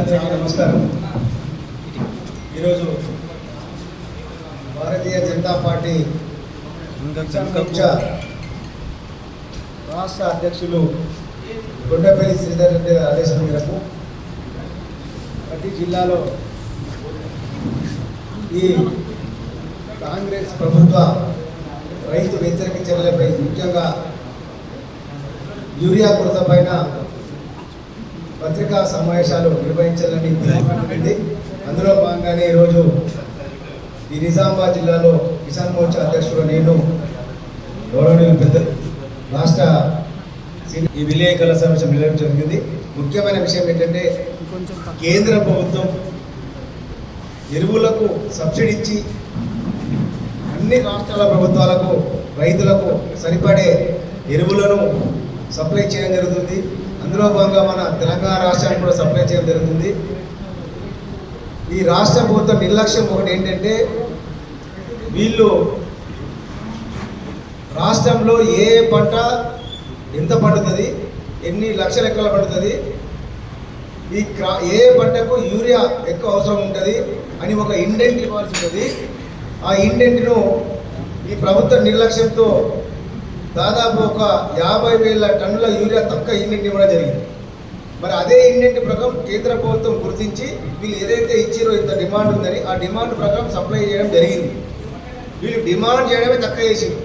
మిత్రులందరికీ నమస్కారం. ఈరోజు భారతీయ జనతా పార్టీ రాష్ట్ర అధ్యక్షులు కొండపల్లి శ్రీధర్ రెడ్డి గారి ఆదేశం మేరకు ప్రతి జిల్లాలో ఈ కాంగ్రెస్ ప్రభుత్వ రైతు వ్యతిరేక చర్యలపై ముఖ్యంగా యూరియా కొరత పైన పత్రికా సమావేశాలు నిర్వహించాలని తీర్మానమైంది అందులో భాగంగానే ఈరోజు ఈ నిజామాబాద్ జిల్లాలో కిసాన్ మోర్చా అధ్యక్షుడు నేను గౌరవనీయులు పెద్ద రాష్ట్ర ఈ విలేకరుల సమావేశం నిర్వహించడం జరిగింది. ముఖ్యమైన విషయం ఏంటంటే కేంద్ర ప్రభుత్వం ఎరువులకు సబ్సిడీ ఇచ్చి అన్ని రాష్ట్రాల ప్రభుత్వాలకు రైతులకు సరిపడే ఎరువులను సప్లై చేయడం జరుగుతుంది. అందులో భాగంగా మన తెలంగాణ రాష్ట్రానికి కూడా సప్లై చేయడం జరుగుతుంది. ఈ రాష్ట్ర ప్రభుత్వం నిర్లక్ష్యం ఒకటి ఏంటంటే వీళ్ళు రాష్ట్రంలో ఏ పంట ఎంత పండుతుంది ఎన్ని లక్షల ఎకరాల పండుతుంది ఈ క్రా ఏ పంటకు యూరియా ఎక్కువ అవసరం ఉంటుంది అని ఒక ఇండెంట్ ఇవ్వాల్సి ఉంటుంది. ఆ ఇండెంట్ను ఈ ప్రభుత్వ నిర్లక్ష్యంతో దాదాపు ఒక యాభై వేల టన్నుల యూరియా తక్కువ ఇండెంట్ ఇవ్వడం జరిగింది. మరి అదే ఇన్నింటి ప్రకారం కేంద్ర ప్రభుత్వం గుర్తించి వీళ్ళు ఏదైతే ఇచ్చారో ఇంత డిమాండ్ ఉందని ఆ డిమాండ్ ప్రకారం సప్లై చేయడం జరిగింది. వీళ్ళు డిమాండ్ చేయడమే తక్కువ చేసింది.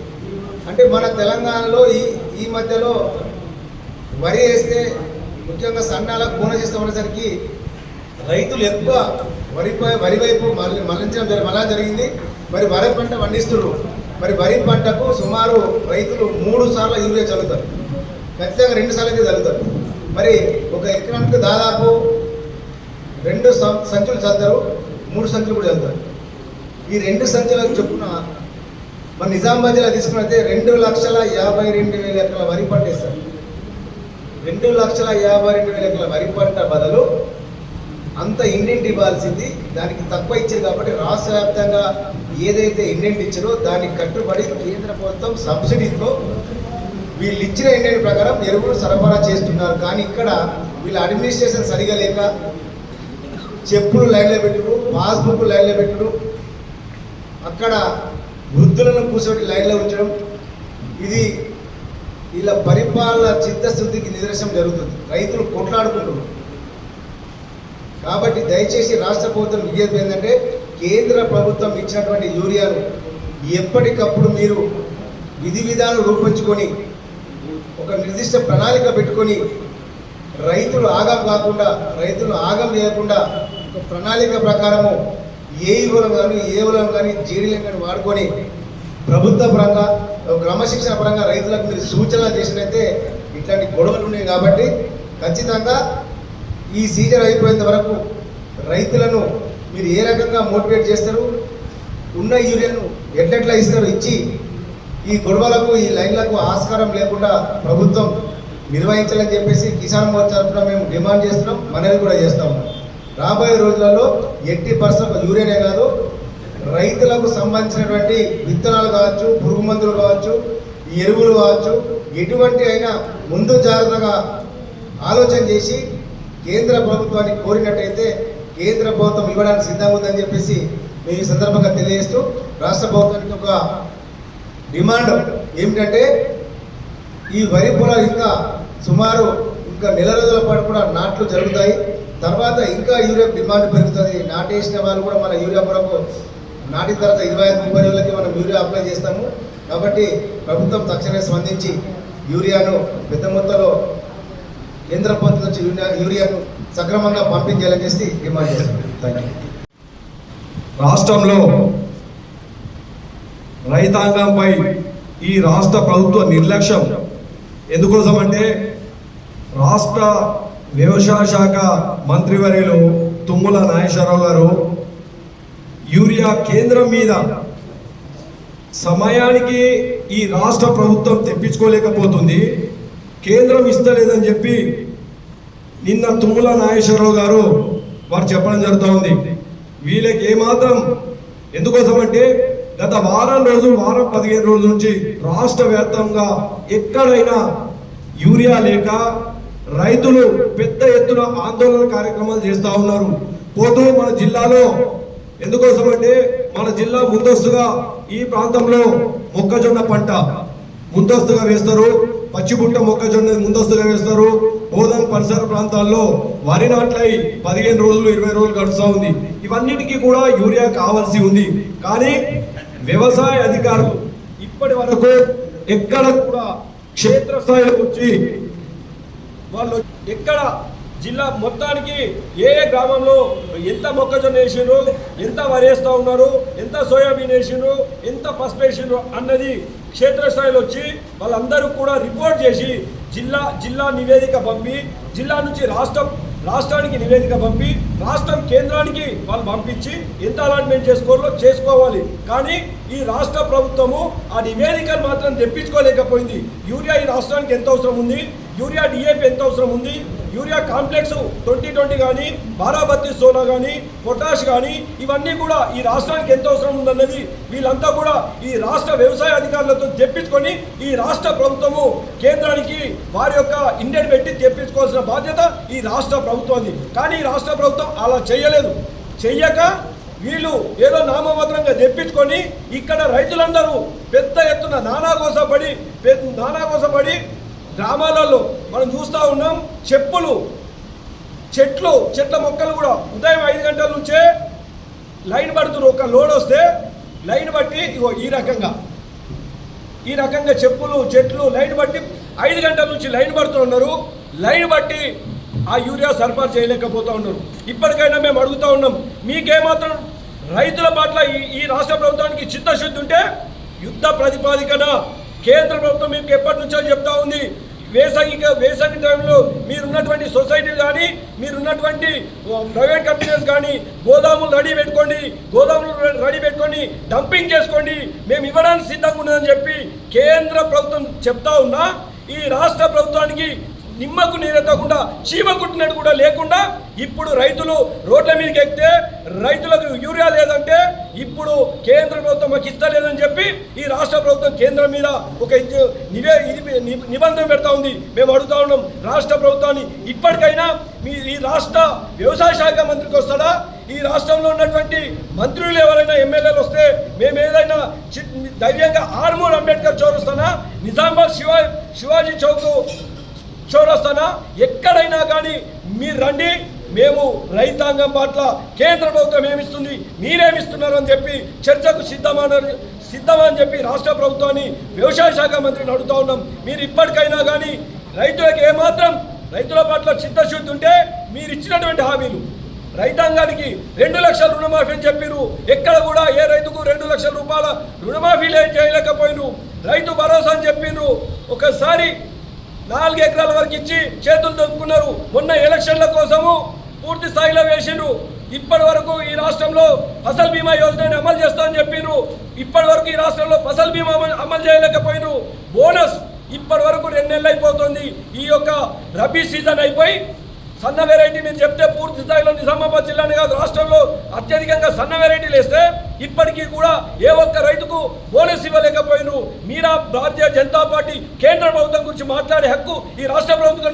అంటే మన తెలంగాణలో ఈ ఈ మధ్యలో వరి వేస్తే ముఖ్యంగా సన్నాలకు బోనస్ ఇస్తామనేసరికి రైతులు ఎక్కువ వరి వరి వైపు మళ్ళీ మళ్ళించడం మళ్ళా జరిగింది. మరి వరి పంట పండిస్తున్నారు మరి వరి పంటకు సుమారు రైతులు మూడు సార్లు యూరియా చల్లుతారు. ఖచ్చితంగా రెండు సార్లు అయితే చల్లుతారు. మరి ఒక ఎకరానికి దాదాపు రెండు సంచులు చల్లుతారు మూడు సంచులు కూడా చల్లుతారు. ఈ రెండు సంచులకు చొప్పున మన నిజామాబాద్ జిల్లా తీసుకున్నైతే రెండు లక్షల యాభై రెండు వేల ఎకరాల వరి పంట వేస్తారు. రెండు లక్షల యాభై రెండు వేల ఎకరాల వరి పంట బదులు అంత ఇండెంట్ ఇవ్వాల్సింది. దానికి తక్కువ ఇచ్చారు కాబట్టి రాష్ట్ర వ్యాప్తంగా ఏదైతే ఇండెంట్ ఇచ్చారో దానికి కట్టుబడి కేంద్ర ప్రభుత్వం సబ్సిడీతో వీళ్ళు ఇచ్చిన ఇండెంట్ ప్రకారం ఎరువులు సరఫరా చేస్తున్నారు. కానీ ఇక్కడ వీళ్ళ అడ్మినిస్ట్రేషన్ సరిగా లేక చెప్పులు లైన్లో పెట్టుడు పాస్బుక్ లైన్లో పెట్టుడు అక్కడ వృద్ధులను కూర్చోబెట్టి లైన్లో ఉంచడం ఇది వీళ్ళ పరిపాలన చిత్తశుద్ధికి నిదర్శనం జరుగుతుంది. రైతులు కొట్లాడుకుంటున్నారు. కాబట్టి దయచేసి రాష్ట్ర ప్రభుత్వం విజ్ఞప్తి ఏంటంటే కేంద్ర ప్రభుత్వం ఇచ్చినటువంటి యూరియాను ఎప్పటికప్పుడు మీరు విధి విధానం రూపొంచుకొని ఒక నిర్దిష్ట ప్రణాళిక పెట్టుకొని రైతులు ఆగం కాకుండా రైతులు ఆగం చేయకుండా ఒక ప్రణాళిక ప్రకారము ఏ ఇవ్వడం కానీ ఏ ఇవ్వడం కానీ జీడీలను కానీ వాడుకొని ప్రభుత్వ పరంగా ఒక క్రమశిక్షణ పరంగా రైతులకు మీరు సూచనలు చేసినైతే ఇట్లాంటి గొడవలు ఉన్నాయి కాబట్టి ఖచ్చితంగా ఈ సీజన్ అయిపోయేంత వరకు రైతులను మీరు ఏ రకంగా మోటివేట్ చేస్తారు? ఉన్న యూరియాను ఎట్లెట్లా ఇస్తారు? ఇచ్చి ఈ గొడవలకు ఈ లైన్లకు ఆస్కారం లేకుండా ప్రభుత్వం నిర్వహించాలని చెప్పేసి కిసాన్ మోర్చా తరఫున మేము డిమాండ్ చేస్తున్నాం మనవి కూడా చేస్తా. ఉన్నాం రాబోయే రోజులలో ఎట్టి పర్సెంట్ యూరియానే కాదు రైతులకు సంబంధించినటువంటి విత్తనాలు కావచ్చు పురుగు మందులు కావచ్చు ఎరువులు కావచ్చు ఎటువంటి అయినా ముందు జాగ్రత్తగా ఆలోచన చేసి కేంద్ర ప్రభుత్వాన్ని కోరినట్టయితే కేంద్ర ప్రభుత్వం ఇవ్వడానికి సిద్ధంగా ఉందని చెప్పేసి మేము ఈ సందర్భంగా తెలియజేస్తూ రాష్ట్ర ప్రభుత్వానికి ఒక డిమాండ్ ఏమిటంటే ఈ వరి పొలాలు ఇంకా సుమారు ఇంకా నెల రోజుల పాటు కూడా నాట్లు జరుగుతాయి. తర్వాత ఇంకా యూరియా డిమాండ్ పెరుగుతుంది. నాటేసిన వాళ్ళు కూడా మన యూరియా కొరకు నాటిన తర్వాత ఇరవై ఐదు ముప్పై రోజులకి మనం యూరియా అప్లై చేస్తాము. కాబట్టి ప్రభుత్వం తక్షణమే స్పందించి యూరియాను పెద్ద మొత్తంలో కేంద్ర ప్రభుత్వం నుంచి యూరియా యూరియాను సక్రమంగా పంపించేలా చేసి డిమాండ్ చేస్తున్నాం థ్యాంక్ యూ రాష్ట్రంలో రైతాంగంపై ఈ రాష్ట్ర ప్రభుత్వ నిర్లక్ష్యం ఎందుకోసం అంటే రాష్ట్ర వ్యవసాయ శాఖ మంత్రివర్యులు తుమ్ముల నాగేశ్వరరావు గారు యూరియా కేంద్రం మీద సమయానికి ఈ రాష్ట్ర ప్రభుత్వం తెప్పించుకోలేకపోతుంది. కేంద్రం ఇస్తలేదని చెప్పి నిన్న తుమ్మల నాగేశ్వరరావు గారు వారు చెప్పడం జరుగుతూ ఉంది వీళ్ళకి ఏమాత్రం ఎందుకోసం అంటే గత వారం రోజులు వారం పదిహేను రోజుల నుంచి రాష్ట్ర వ్యాప్తంగా ఎక్కడైనా యూరియా లేక రైతులు పెద్ద ఎత్తున ఆందోళన కార్యక్రమాలు చేస్తూ ఉన్నారు. పోతూ మన జిల్లాలో ఎందుకోసం అంటే మన జిల్లా ముందస్తుగా ఈ ప్రాంతంలో మొక్కజొన్న పంట ముందస్తుగా వేస్తారు. పచ్చిబుట్ట మొక్కజొన్న ముందస్తుగా వేస్తారు బోధన్ పరిసర ప్రాంతాల్లో వరి నాట్లై పదిహేను రోజులు ఇరవై రోజులు గడుస్తూ ఉంది. ఇవన్నిటికీ కూడా యూరియా కావాల్సి ఉంది. కానీ వ్యవసాయ అధికారులు ఇప్పటి వరకు ఎక్కడ కూడా క్షేత్రస్థాయిలో వచ్చి వాళ్ళు ఎక్కడ జిల్లా మొత్తానికి ఏ ఏ గ్రామంలో ఎంత మొక్కజొన్న వేసిండ్రు ఎంత వరి వేస్తూ ఉన్నారు ఎంత సోయాబీన్ వేసిండ్రు ఎంత పసుపు వేసిండ్రు అన్నది క్షేత్రస్థాయిలో వచ్చి వాళ్ళందరూ కూడా రిపోర్ట్ చేసి జిల్లా జిల్లా నివేదిక పంపి జిల్లా నుంచి రాష్ట్రం రాష్ట్రానికి నివేదిక పంపి రాష్ట్రం కేంద్రానికి వాళ్ళు పంపించి ఎంత అలాట్మెంట్ చేసుకోవాలో చేసుకోవాలి. కానీ ఈ రాష్ట్ర ప్రభుత్వము ఆ నివేదికను మాత్రం తెప్పించుకోలేకపోయింది. యూరియా ఈ రాష్ట్రానికి ఎంత అవసరం ఉంది? యూరియా డిఏపి ఎంత అవసరం ఉంది? యూరియా కాంప్లెక్స్ ట్వంటీ ట్వంటీ కానీ బారాబత్తి సోనా కానీ పొటాష్ కానీ ఇవన్నీ కూడా ఈ రాష్ట్రానికి ఎంత అవసరం ఉందన్నది వీళ్ళంతా కూడా ఈ రాష్ట్ర వ్యవసాయ అధికారులతో తెప్పించుకొని ఈ రాష్ట్ర ప్రభుత్వము కేంద్రానికి వారి యొక్క ఇండెడ్ పెట్టి తెప్పించుకోవాల్సిన బాధ్యత ఈ రాష్ట్ర ప్రభుత్వంది కానీ ఈ రాష్ట్ర ప్రభుత్వం అలా చేయలేదు. చెయ్యక వీళ్ళు ఏదో నామమాత్రంగా తెప్పించుకొని ఇక్కడ రైతులందరూ పెద్ద ఎత్తున నానాగోసపడి నానా కోసపడి గ్రామాలలో మనం చూస్తూ ఉన్నాం చెప్పులు చెట్లు చెట్ల మొక్కలు కూడా ఉదయం ఐదు గంటల నుంచే లైన్ పడుతున్నారు. ఒక లోడ్ వస్తే లైన్ బట్టి ఇగో ఈ రకంగా. ఈ రకంగా చెప్పులు చెట్లు లైన్ బట్టి ఐదు గంటల నుంచి లైన్ పడుతున్నారు లైన్ బట్టి ఆ యూరియా సరఫరా చేయలేకపోతూ ఉన్నారు. ఇప్పటికైనా మేము అడుగుతూ ఉన్నాం మీకేమాత్రం రైతుల పట్ల ఈ ఈ రాష్ట్ర ప్రభుత్వానికి చిత్తశుద్ధి ఉంటే యుద్ధ ప్రతిపాదికన కేంద్ర ప్రభుత్వం మీకు ఎప్పటి నుంచో చెప్తా ఉంది వేసవి వేసంగి టైంలో మీరున్నటువంటి సొసైటీలు కానీ మీరున్నటువంటి ప్రైవేట్ కంపెనీస్ కానీ గోదాములు రెడీ పెట్టుకోండి గోదాములు రెడీ పెట్టుకొని డంపింగ్ చేసుకోండి మేము ఇవ్వడానికి సిద్ధంగా ఉన్నదని చెప్పి కేంద్ర ప్రభుత్వం చెప్తా ఉన్నా ఈ రాష్ట్ర ప్రభుత్వానికి నిమ్మకు నీరెత్తకుండా చీమ కుట్టినట్టు కూడా లేకుండా ఇప్పుడు రైతులు రోడ్ల మీదకి ఎక్కితే రైతులకు యూరియా లేదంటే ఇప్పుడు కేంద్ర ప్రభుత్వం మాకు ఇస్తలేదని చెప్పి ఈ రాష్ట్ర ప్రభుత్వం కేంద్రం మీద ఒక నివే ఇది నిబంధన పెడతా ఉంది. మేము అడుగుతా ఉన్నాం రాష్ట్ర ప్రభుత్వాన్ని ఇప్పటికైనా మీ ఈ రాష్ట్ర వ్యవసాయ శాఖ మంత్రికి వస్తాడా? ఈ రాష్ట్రంలో ఉన్నటువంటి మంత్రులు ఎవరైనా ఎమ్మెల్యేలు వస్తే మేము ఏదైనా ధైర్యంగా ఆర్మూర్ అంబేద్కర్ చౌరస్తానా నిజామాబాద్ శివా శివాజీ చౌక్ చౌరస్తానా ఎక్కడైనా కానీ మీరు రండి మేము రైతాంగం పట్ల కేంద్ర ప్రభుత్వం ఏమిస్తుంది మీరేమిస్తున్నారు అని చెప్పి చర్చకు సిద్ధమన్నారు సిద్ధమని చెప్పి రాష్ట్ర ప్రభుత్వాన్ని వ్యవసాయ శాఖ మంత్రిని అడుగుతా ఉన్నాం. మీరు ఇప్పటికైనా కానీ రైతులకు ఏమాత్రం రైతుల పట్ల చిత్తశుద్ధి ఉంటే మీరు ఇచ్చినటువంటి హామీలు. రైతాంగానికి రెండు లక్షల రుణమాఫీ అని చెప్పిరు. ఎక్కడ కూడా ఏ రైతుకు రెండు లక్షల రూపాయల రుణమాఫీ లే- రైతు భరోసా అని చెప్పిర్రు ఒకసారి నాలుగు ఎకరాల వరకు ఇచ్చి చేతులు దొక్కున్నారు మొన్న ఎలక్షన్ల కోసము పూర్తి స్థాయిలో వేసిండ్రు. ఇప్పటి వరకు ఈ రాష్ట్రంలో ఫసల్ బీమా యోజనని అమలు చేస్తామని చెప్పిండ్రు ఇప్పటి వరకు ఈ రాష్ట్రంలో ఫసల్ బీమా అమలు- అమలు చేయలేకపోయినరు బోనస్ ఇప్పటి వరకు రెండు నెలలు అయిపోతుంది ఈ యొక్క రబీ సీజన్ అయిపోయి సన్న వెరైటీ మీరు చెప్తే పూర్తి స్థాయిలో నిజామాబాద్ జిల్లానే కాదు రాష్ట్రంలో అత్యధికంగా సన్న వెరైటీలు వేస్తే ఇప్పటికీ కూడా ఏ ఒక్క రైతుకు బోనస్ ఇవ్వలేకపోయిను మీరా భారతీయ జనతా పార్టీ కేంద్ర ప్రభుత్వం గురించి మాట్లాడే హక్కు ఈ రాష్ట్ర ప్రభుత్వం